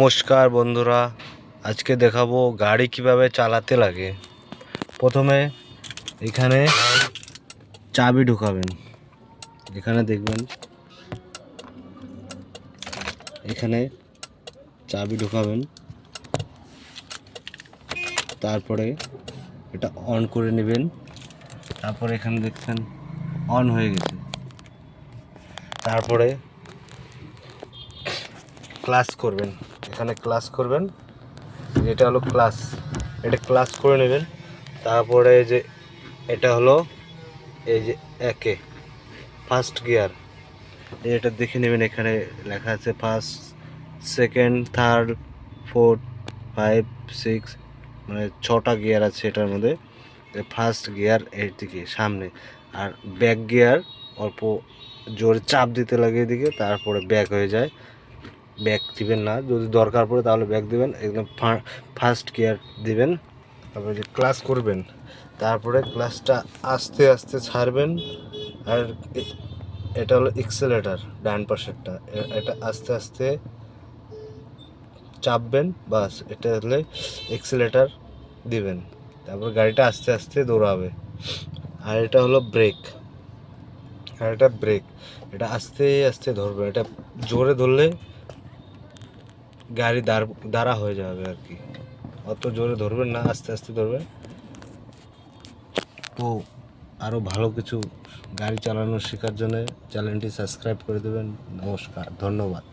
নমস্কার বন্ধুরা, আজকে দেখাবো গাড়ি কীভাবে চালাতে লাগে। প্রথমে এখানে চাবি ঢুকাবেন। এখানে দেখবেন, এখানে চাবি ঢুকাবেন। তারপরে এটা অন করে নেবেন। তারপরে এখানে দেখছেন, অন হয়ে গেছে। তারপরে ক্লাস করবেন। এখানে ক্লাস করবেন। এটা হলো ক্লাস এটা ক্লাস করে নেবেন। তারপরে যে এটা হলো এই যে একে। ফার্স্ট গিয়ার এটা দেখে নেবেন, এখানে লেখা আছে first second third fourth five six মানে ছটা গিয়ার আছে এটার মধ্যে। ফার্স্ট গিয়ার এর দিকে, সামনে। আর ব্যাক গিয়ার অল্প জোরে চাপ দিতে লাগে এদিকে, তারপরে ব্যাক হয়ে যায়। ব্যাক দিবেন না। যদি দরকার পড়ে তাহলে ব্যাগ দিবেন, একদম ফার্স্ট গিয়ার দিবেন। তারপরে যে ক্লাস করবেন, তারপরে ক্লাসটা আস্তে আস্তে ছাড়বেন। আর এটা হলো এক্সেলেটার ডান পাশেরটা এটা আস্তে আস্তে চাপবেন, বাস, এটা হলে এক্সেলেটার দিবেন। তারপর গাড়িটা আস্তে আস্তে দৌড়াবে। আর এটা হলো ব্রেক আর এটা ব্রেক এটা আস্তে আস্তে ধরবে। এটা জোরে ধরলে গাড়ি দাঁড় হয়ে যাবে আর কি। অত জোরে ধরবেন না, আস্তে আস্তে ধরবেন। তো আরও ভালো কিছু গাড়ি চালানো শেখার জন্য চ্যানেলটি সাবস্ক্রাইব করে দেবেন। নমস্কার, ধন্যবাদ।